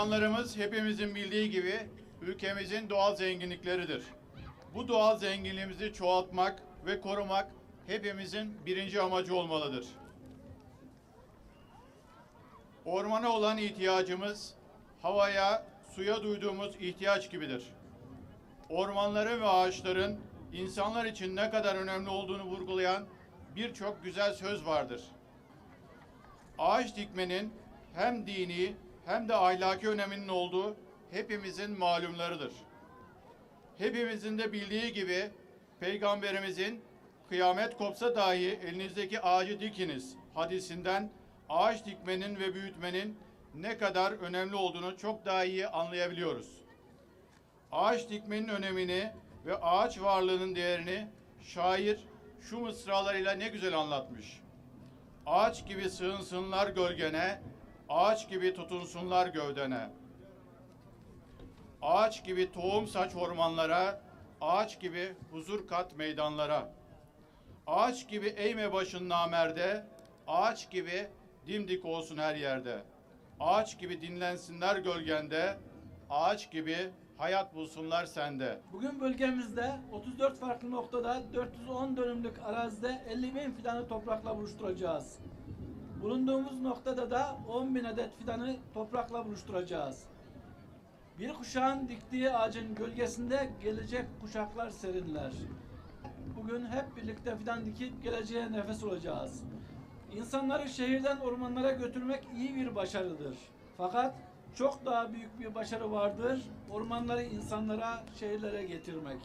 Ormanlarımız hepimizin bildiği gibi ülkemizin doğal zenginlikleridir. Bu doğal zenginliğimizi çoğaltmak ve korumak hepimizin birinci amacı olmalıdır. Ormana olan ihtiyacımız havaya, suya duyduğumuz ihtiyaç gibidir. Ormanların ve ağaçların insanlar için ne kadar önemli olduğunu vurgulayan birçok güzel söz vardır. Ağaç dikmenin hem dini hem de ahlaki öneminin olduğu hepimizin malumlarıdır. Hepimizin de bildiği gibi Peygamberimizin kıyamet kopsa dahi elinizdeki ağacı dikiniz hadisinden ağaç dikmenin ve büyütmenin ne kadar önemli olduğunu çok daha iyi anlayabiliyoruz. Ağaç dikmenin önemini ve ağaç varlığının değerini şair şu mısralarıyla ne güzel anlatmış. Ağaç gibi sığınsınlar gölgene, ağaç gibi tutunsunlar gövdene. Ağaç gibi tohum saç ormanlara, ağaç gibi huzur kat meydanlara. Ağaç eğme eğme başın namerde, ağaç gibi dimdik olsun her yerde. Ağaç gibi dinlensinler gölgende, ağaç gibi hayat bulsunlar sende. Bugün bölgemizde 34 farklı noktada 410 dönümlük arazide 50 bin fidanı toprakla buluşturacağız. Bulunduğumuz noktada da 10 bin adet fidanı toprakla buluşturacağız. Bir kuşağın diktiği ağacın gölgesinde gelecek kuşaklar serinler. Bugün hep birlikte fidan dikip geleceğe nefes olacağız. İnsanları şehirden ormanlara götürmek iyi bir başarıdır. Fakat çok daha büyük bir başarı vardır. Ormanları insanlara, şehirlere getirmek.